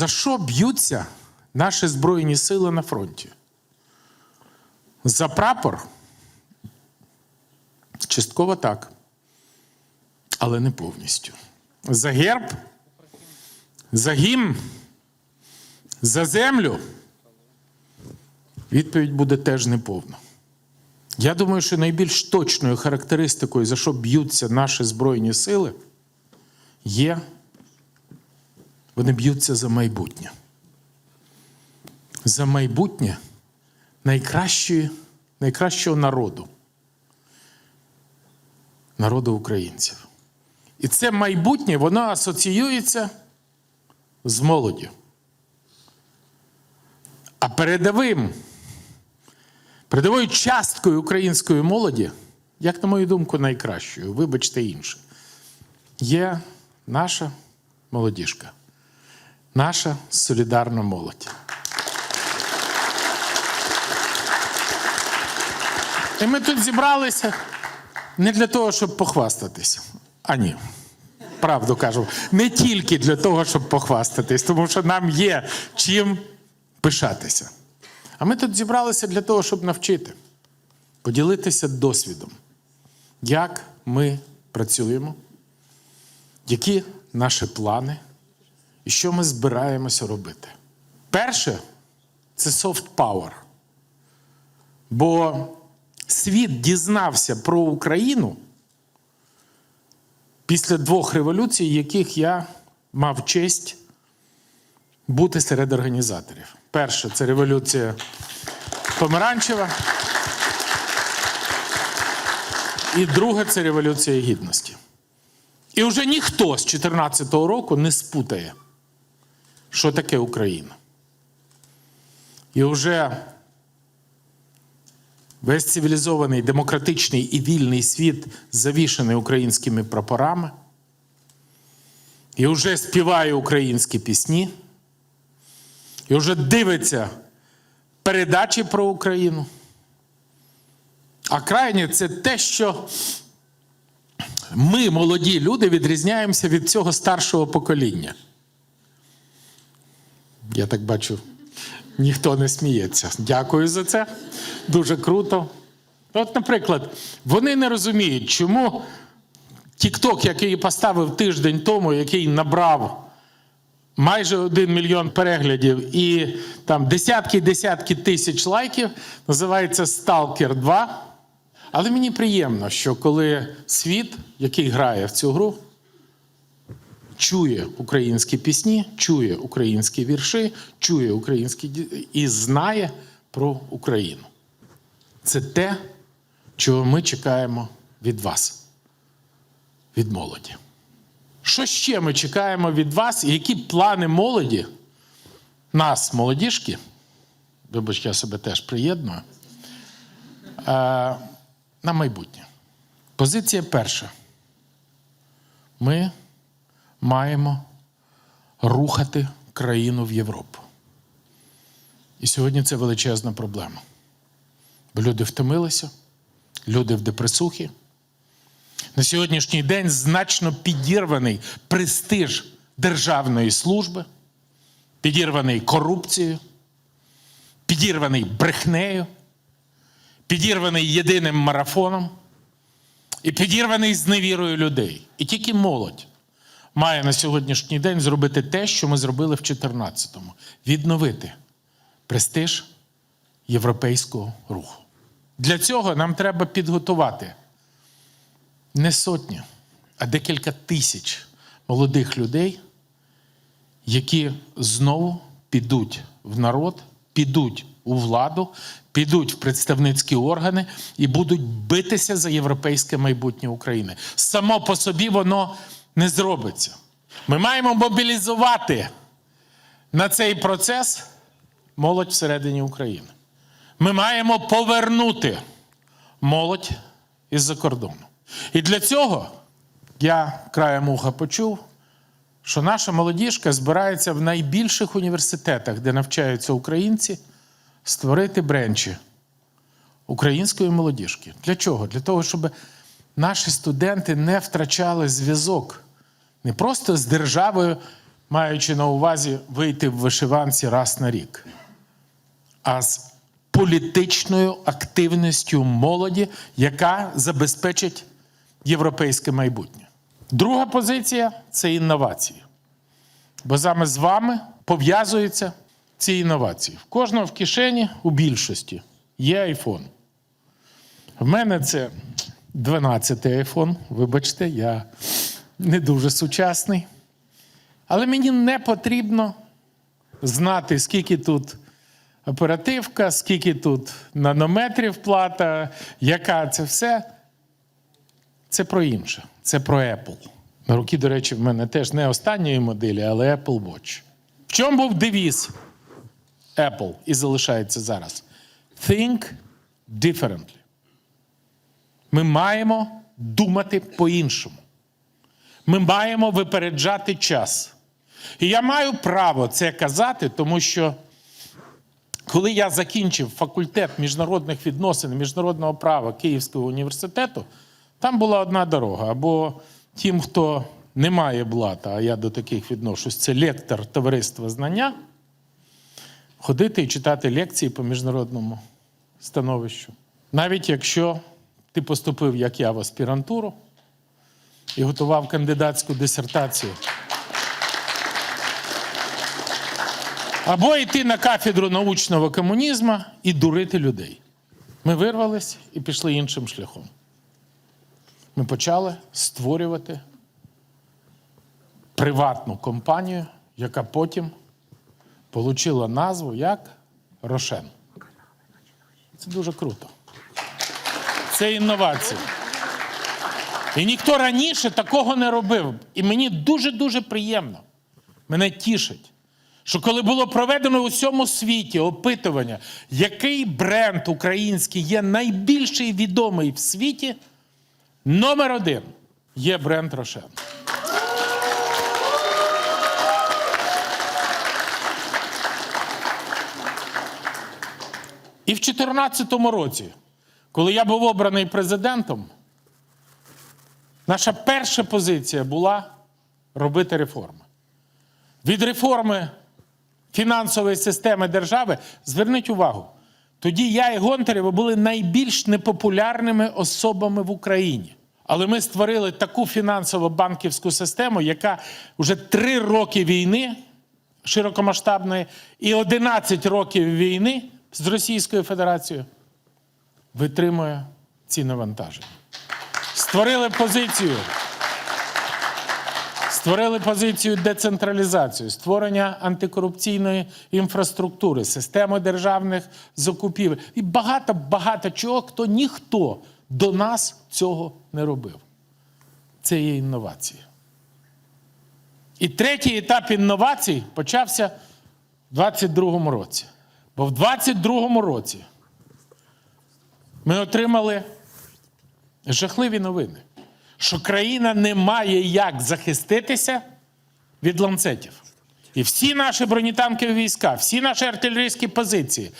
За що б'ються наші Збройні сили на фронті? За прапор? Частково так, але не повністю. За герб? За гімн? За землю? Відповідь буде теж неповна. Я думаю, що найбільш точною характеристикою, за що б'ються наші Збройні сили, є вони б'ються за майбутнє. За майбутнє найкращої, найкращого народу. Народу українців. І це майбутнє, воно асоціюється з молоддю. А передовим, передовою часткою української молоді, як на мою думку, найкращою, вибачте інше, є наша молодіжка, наша солідарна молодь. І ми тут зібралися не для того, щоб похвастатися. А ні. Правду кажу, не тільки для того, щоб похвастатись, тому що нам є чим пишатися. А ми тут зібралися для того, щоб навчити, поділитися досвідом, як ми працюємо, які наші плани що ми збираємося робити. Перше це soft power. Бо світ дізнався про Україну після двох революцій, яких я мав честь бути серед організаторів. Перша це революція Помаранчева. І друга це революція гідності. І вже ніхто з 2014 року не спутає, що таке Україна. І вже весь цивілізований, демократичний і вільний світ завішаний українськими прапорами. І вже співає українські пісні. І вже дивиться передачі про Україну. А крайнє це те, що ми, молоді люди, відрізняємося від цього старшого покоління. Я так бачу, ніхто не сміється. Дякую за це. Дуже круто. От, наприклад, вони не розуміють, чому TikTok, який поставив тиждень тому, який набрав майже один мільйон переглядів і там десятки-десятки тисяч лайків, називається Stalker 2. Але мені приємно, що коли світ, який грає в цю гру, чує українські пісні, чує українські вірші, чує українські і знає про Україну. Це те, чого ми чекаємо від вас, від молоді. Що ще ми чекаємо від вас? І які плани молоді, нас, молодіжки, вибач, я себе теж приєдную, е, на майбутнє. Позиція перша. Ми маємо рухати країну в Європу. І сьогодні це величезна проблема. Бо люди втомилися, люди в депресухі. На сьогоднішній день значно підірваний престиж державної служби, підірваний корупцією, підірваний брехнею, підірваний єдиним марафоном і підірваний зневірою людей. І тільки молодь має на сьогоднішній день зробити те, що ми зробили в 2014-му відновити престиж європейського руху. Для цього нам треба підготувати не сотні, а декілька тисяч молодих людей, які знову підуть в народ, підуть у владу, підуть в представницькі органи і будуть битися за європейське майбутнє України. Само по собі воно не зробиться. Ми маємо мобілізувати на цей процес молодь всередині України. Ми маємо повернути молодь із-за кордону. І для цього я краєм уха почув, що наша молодіжка збирається в найбільших університетах, де навчаються українці, створити бренчі української молодіжки. Для чого? Для того, щоб наші студенти не втрачали зв'язок не просто з державою маючи на увазі вийти в вишиванці раз на рік, а з політичною активністю молоді, яка забезпечить європейське майбутнє. Друга позиція це інновації. Бо саме з вами пов'язуються ці інновації. В кожного в кишені у більшості є iPhone. В мене це 12-й iPhone. Вибачте, я не дуже сучасний. Але мені не потрібно знати, скільки тут оперативка, скільки тут нанометрів плата, яка це все. Це про інше. Це про Apple. На руки, до речі, в мене теж не останньої моделі, але Apple Watch. В чому був девіз Apple і залишається зараз? Think differently. Ми маємо думати по-іншому. Ми маємо випереджати час. І я маю право це казати, тому що коли я закінчив факультет міжнародних відносин і міжнародного права Київського університету, там була одна дорога. Або тим, хто не має блата, а я до таких відношусь, це лектор товариства знання, ходити і читати лекції по міжнародному становищу. Навіть якщо ти поступив, як я, в аспірантуру і готував кандидатську дисертацію. Або йти на кафедру научного комунізму і дурити людей. Ми вирвались і пішли іншим шляхом. Ми почали створювати приватну компанію, яка потім отримала назву як Рошен. Це дуже круто. Це інновація. І ніхто раніше такого не робив. І мені дуже-дуже приємно. Мене тішить, що коли було проведено у всьому світі опитування, який бренд український є найбільший відомий в світі, номер один є бренд Рошен. І в 2014 році, коли я був обраний президентом, наша перша позиція була робити реформи. Від реформи фінансової системи держави, зверніть увагу, тоді я і Гонтарєва були найбільш непопулярними особами в Україні. Але ми створили таку фінансово-банківську систему, яка вже три роки війни широкомасштабної і 11 років війни з Російською Федерацією витримує ці навантаження. Створили позицію. Створили позицію децентралізації, створення антикорупційної інфраструктури, системи державних закупівель і багато багато чого, хто ніхто до нас цього не робив. Це є інновація. І третій етап інновацій почався в 2022 році. Бо в 2022 році ми отримали жахливі новини, що країна не має як захиститися від ланцетів. І всі наші бронетанкові війська, всі наші артилерійські позиції,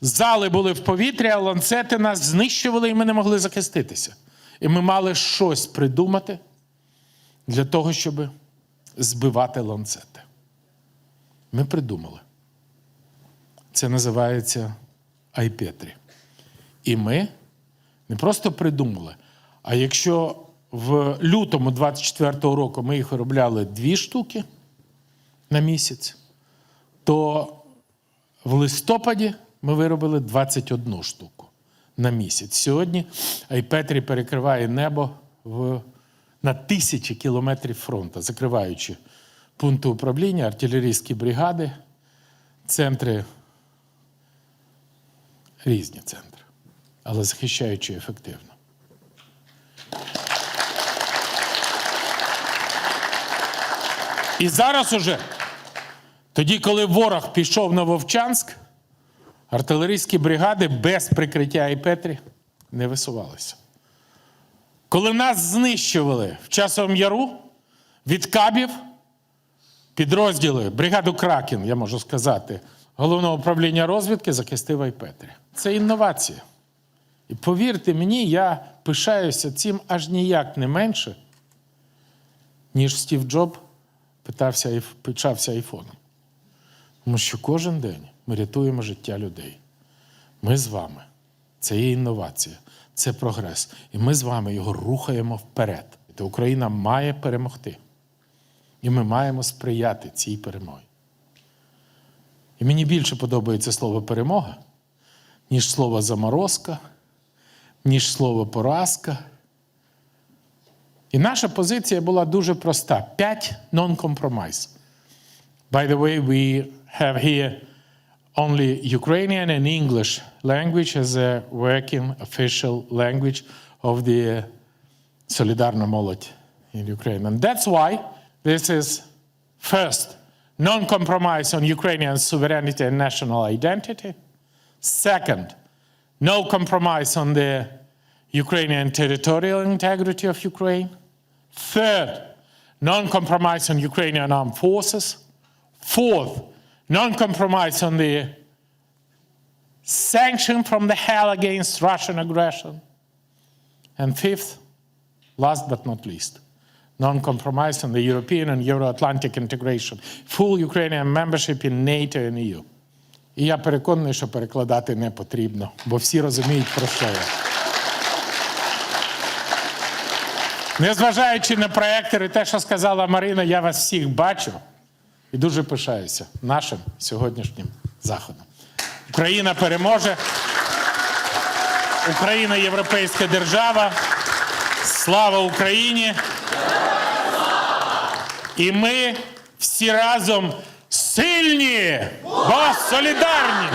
зали були в повітрі, а ланцети нас знищували, і ми не могли захиститися. І ми мали щось придумати для того, щоб збивати ланцети. Ми придумали. Це називається Айпетрі. І ми не просто придумали, а якщо в лютому 24-го року ми їх виробляли дві штуки на місяць, то в листопаді ми виробили 21 штуку на місяць. Сьогодні Айпетрі перекриває небо в, на тисячі кілометрів фронту, закриваючи пункти управління, артилерійські бригади, центри, різні центри, але захищаючи ефективно. І зараз уже, тоді, коли ворог пішов на Вовчанськ, артилерійські бригади без прикриття Айпетрі не висувалися. Коли нас знищували в часовому яру від кабів, підрозділи бригаду Кракен, я можу сказати, головного управління розвідки захистив Айпетрі. Це інновація. І повірте мені, я пишаюся цим аж ніяк не менше, ніж Стів Джоб питався, пишався айфоном. Тому що кожен день ми рятуємо життя людей. Ми з вами. Це є інновація, це прогрес. І ми з вами його рухаємо вперед. Україна має перемогти. І ми маємо сприяти цій перемогі. І мені більше подобається слово перемога, ніж слово заморозка, ніж слово поразка. І наша позиція була дуже проста: п'ять non-compromise. By the way, we have here only Ukrainian and English language as a working official language of the Solidarna Молодь in Ukraine. And that's why this is first, non-compromise on Ukrainian sovereignty and national identity. Second, no compromise on the Ukrainian territorial integrity of Ukraine. Third, non-compromise on Ukrainian armed forces. Fourth, non-compromise on the sanction from the hell against Russian aggression. And fifth, last but not least, non-compromise on the European and Euro-Atlantic integration, full Ukrainian membership in NATO and EU. І я переконаний, що перекладати не потрібно, бо всі розуміють, про що я. Незважаючи на проектори, те, що сказала Марина, я вас всіх бачу і дуже пишаюся нашим сьогоднішнім заходом. Україна переможе. Україна європейська держава. Слава Україні! І ми всі разом сильні, бо солідарні.